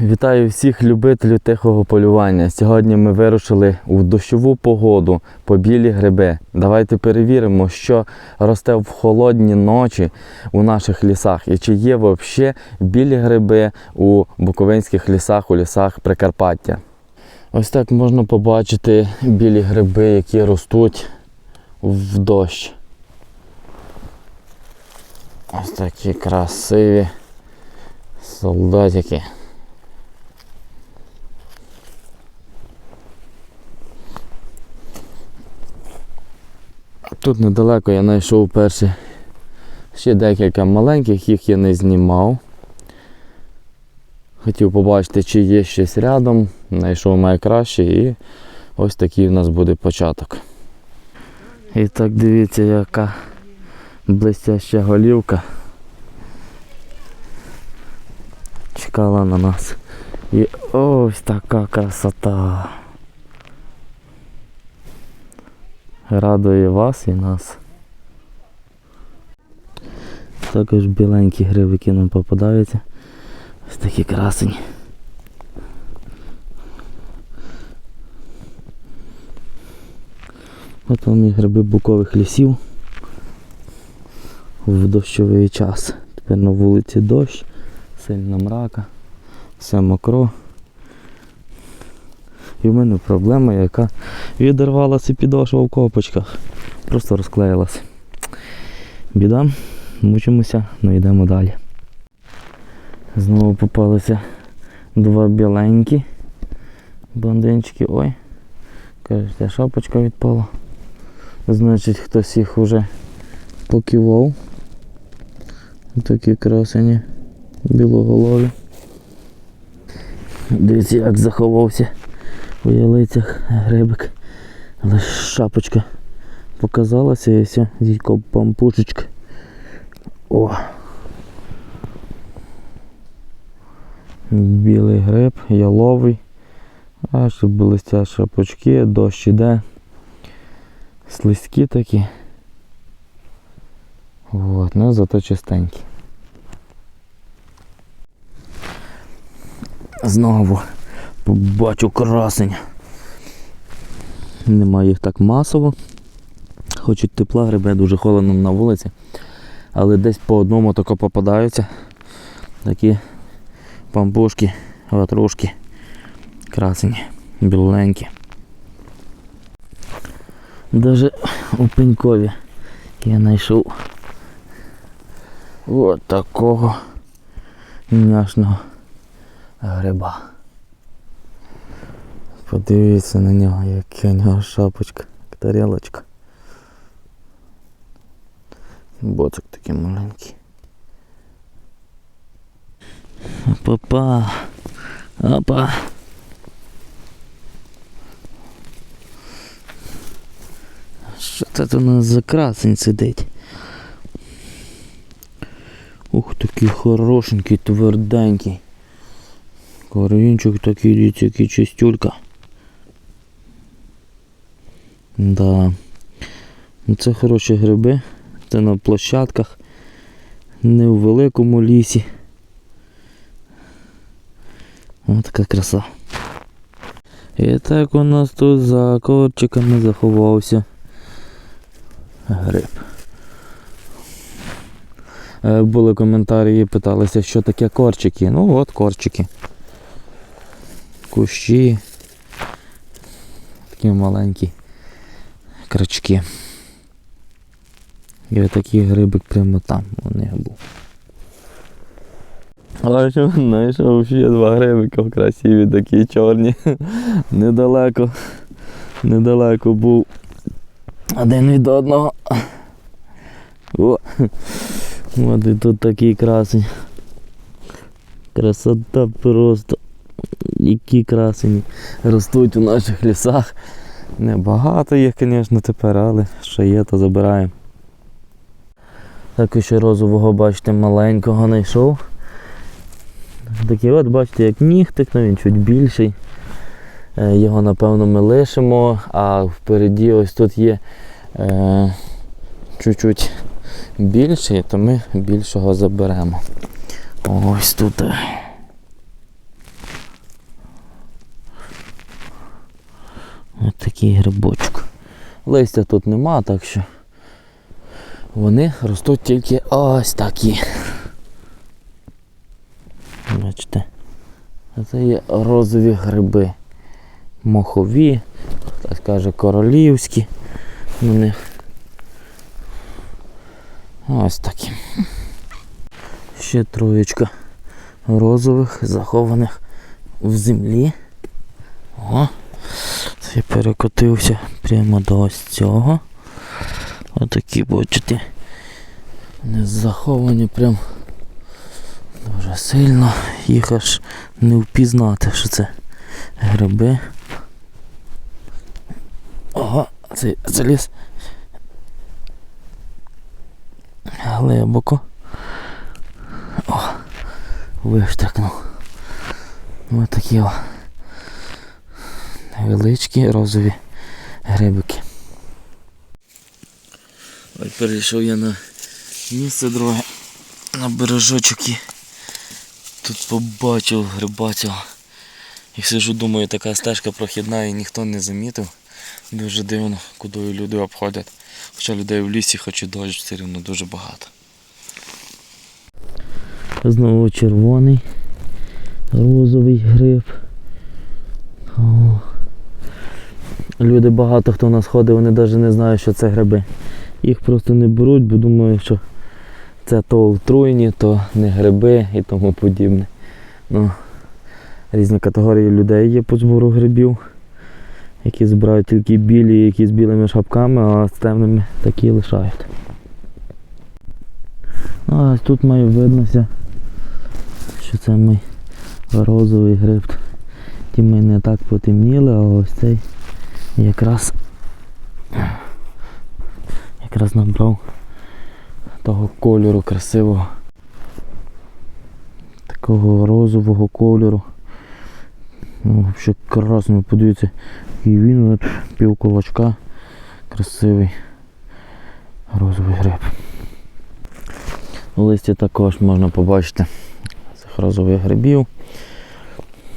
Вітаю всіх любителів тихого полювання. Сьогодні ми вирушили у дощову погоду по білі гриби. Давайте перевіримо, що росте в холодні ночі у наших лісах і чи є взагалі білі гриби у буковинських лісах, у лісах Прикарпаття. Ось так можна побачити білі гриби, які ростуть в дощ. Ось такі красиві солдатики. Тут недалеко я знайшов перші ще декілька маленьких, їх я не знімав. Хотів побачити, чи є щось рядом, знайшов найкраще і ось такий у нас буде початок. І так дивіться, яка блестяща голівка. Чекала на нас. І ось така красота. Радує вас і нас. Також біленькі грибики нам попадаються. Ось такі красені. От вам і гриби букових лісів в дощовий час. Тепер на вулиці дощ, сильна мрака, все мокро. І в мене проблема, яка відірвалася підошва в копочках. Просто розклеїлася. Біда, мучимося, але йдемо далі. Знову попалися два біленькі блондинчики. Ой, кажете, шапочка відпала. Значить, хтось їх уже покивав. Такі красені білоголові. Дивіться, як заховався у ялицях грибик. Але шапочка показалася і все, дідько пампушечка. О! Білий гриб, яловий. А Аж блистять шапочки, дощ іде. Слизькі такі. От, ну зато чистенькі. Знову побачу красень. Немає їх так масово. Хочуть тепла, грибе дуже холодно на вулиці. Але десь по одному тако попадаються. Такі пампушки, ватрушки, красені, біленькі. Даже у пенькові я знайшов от такого няшного гриба. Подивіться на нього, яка у нього шапочка, як тарілочка. Боцик такий маленький. Опа. Опа. Що це у нас за красень сидить? Ух, такий хорошенький, тверденький. Корінчик такий, дивіться, який чистюлька. Да. Ну, Це хороші гриби. Це на площадках, не у великому лісі. Ось така краса. І так у нас тут за корчиками заховався гриб. Е, Були коментарі, питалися, що таке корчики. Ну от корчики. Кущі. Такі маленькі крачки. І отакий грибик прямо там у них був. А що знайшов ще два грибика красиві, такі чорні. Недалеко. Недалеко був один від одного. О! От і тут такий красень. Красота просто. Які красені ростуть у наших лісах. Небагато їх, звісно, тепер, але що є, то забираємо. Так ще розового, бачите, маленького знайшов. Такий от, бачите, як нігтик, ну він чуть більший. Е, Його напевно ми лишимо, а впереді ось тут є е, чуть-чуть більший, то ми більшого заберемо. Ось тут. Такий грибочок. Листя тут нема, так що вони ростуть тільки ось такі. Бачите. Це є розові гриби. Мохові, так каже, королівські на них. Ось такі. Ще троєчка розових, захованих в землі. О, це перекотився прямо до ось цього. Отакі, бачите. Вони заховані прям дуже сильно. Їх аж не впізнати, що це гриби. Ага, це заліз. Глибоко. О, виштрикнув. Ось такі о. Невеличкі розові грибики. Ось перейшов я на місце друге, на бережочок і тут побачив грибацього. І сижу, думаю, така стежка прохідна і ніхто не замітив. Дуже дивно, куди люди обходять. Хоча людей в лісі, хоч і дощ, все рівно дуже багато. Знову червоний, розовий гриб. О. Люди багато хто у нас ходить, вони навіть не знають, що це гриби. Їх просто не беруть, бо думають, що це то отруйні, то не гриби і тому подібне. Ну, різні категорії людей є по збору грибів, які збирають тільки білі, які з білими шапками, а з темними такі лишають. Ну, а тут має виднося, що це мій розовий гриб. Ті ми не так потемніли, а ось цей якраз якраз набрав того кольору красивого. Такого розового кольору. Ну, взагалі красно, подивіться, і він от пів кулачка. Красивий розовий гриб. У листі також можна побачити цих розових грибів.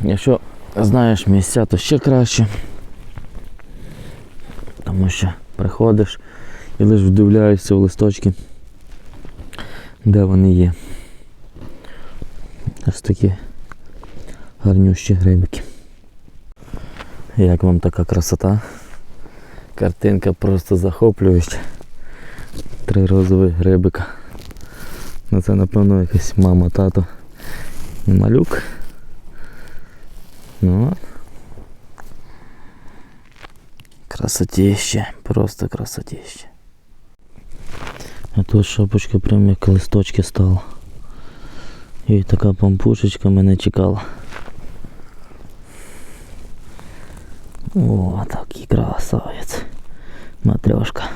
Якщо знаєш місця, то ще краще. Тому що приходиш і лише вдивляєшся в листочки, де вони є. Ось такі гарнющі грибики. Як вам така красота? Картинка просто захоплююча. Три розові грибика. Ну це напевно якась мама, тато малюк. Ну от. Красотіще, просто красотіще. А тут шапочка прям як листочки стала. І така пампушечка мене чекала. О, такий красавець. Матрьошка.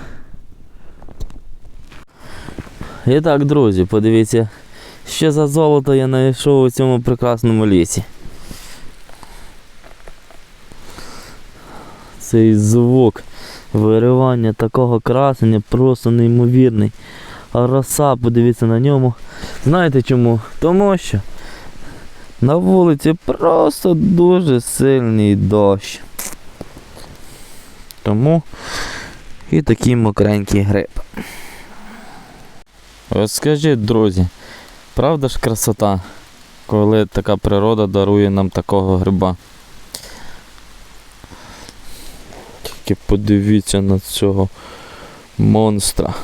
І так, друзі, подивіться, що за золото я знайшов у цьому прекрасному лісі. Цей звук виривання такого красення просто неймовірний. А роса, подивіться на ньому. Знаєте чому? Тому що на вулиці просто дуже сильний дощ. Тому і такий мокренький гриб. От скажіть, друзі, правда ж красота, коли така природа дарує нам такого гриба? Тільки подивіться на цього монстра.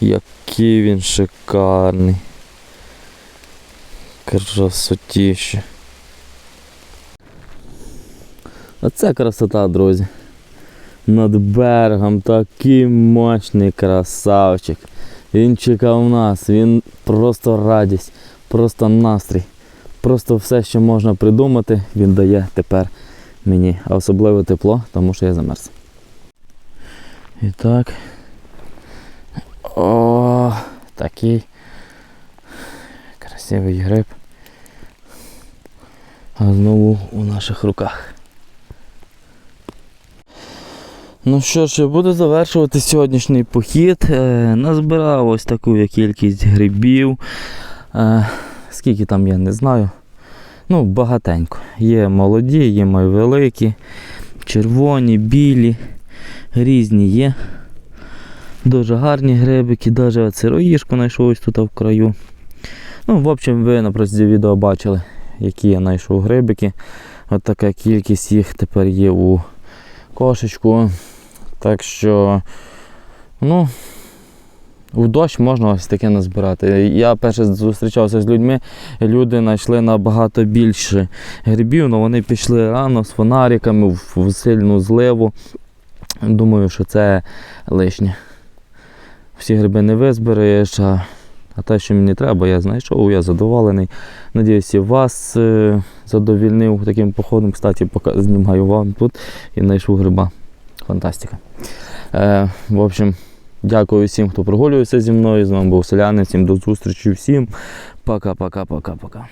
Який він шикарний. Красотіще. Оце красота, друзі. Над берегом такий мощний красавчик. Він чекав нас, він просто радість, просто настрій. Просто все, що можна придумати, він дає тепер мені. А особливо тепло, тому що я замерз. І так. О, такий красивий гриб. А знову у наших руках. Ну що ж, я буду завершувати сьогоднішній похід. Е, назбирав ось таку кількість грибів. Е, скільки там я не знаю. Ну, багатенько. Є молоді, є мої великі. червоні, білі, різні є. Дуже гарні грибики, навіть сироїшку знайшов ось тут в краю. Ну, в общем, ви на протязі відео бачили, які я знайшов грибики. От така кількість їх тепер є у кошечку. Так що, ну, в дощ можна ось таке назбирати. Я перше зустрічався з людьми, люди знайшли набагато більше грибів, але вони пішли рано з фонариками в, сильну зливу. Думаю, що це лишнє. Всі гриби не визбереш, а, а те, що мені треба, я знайшов, я задоволений. Надіюсь, і вас е, задовільнив таким походом. Кстати, знімаю вам тут і знайшов гриба. Фантастика. Е, в общем, дякую всім, хто прогулюється зі мною. З вами був Селянин. Всім до зустрічі. Всім пока-пока-пока-пока.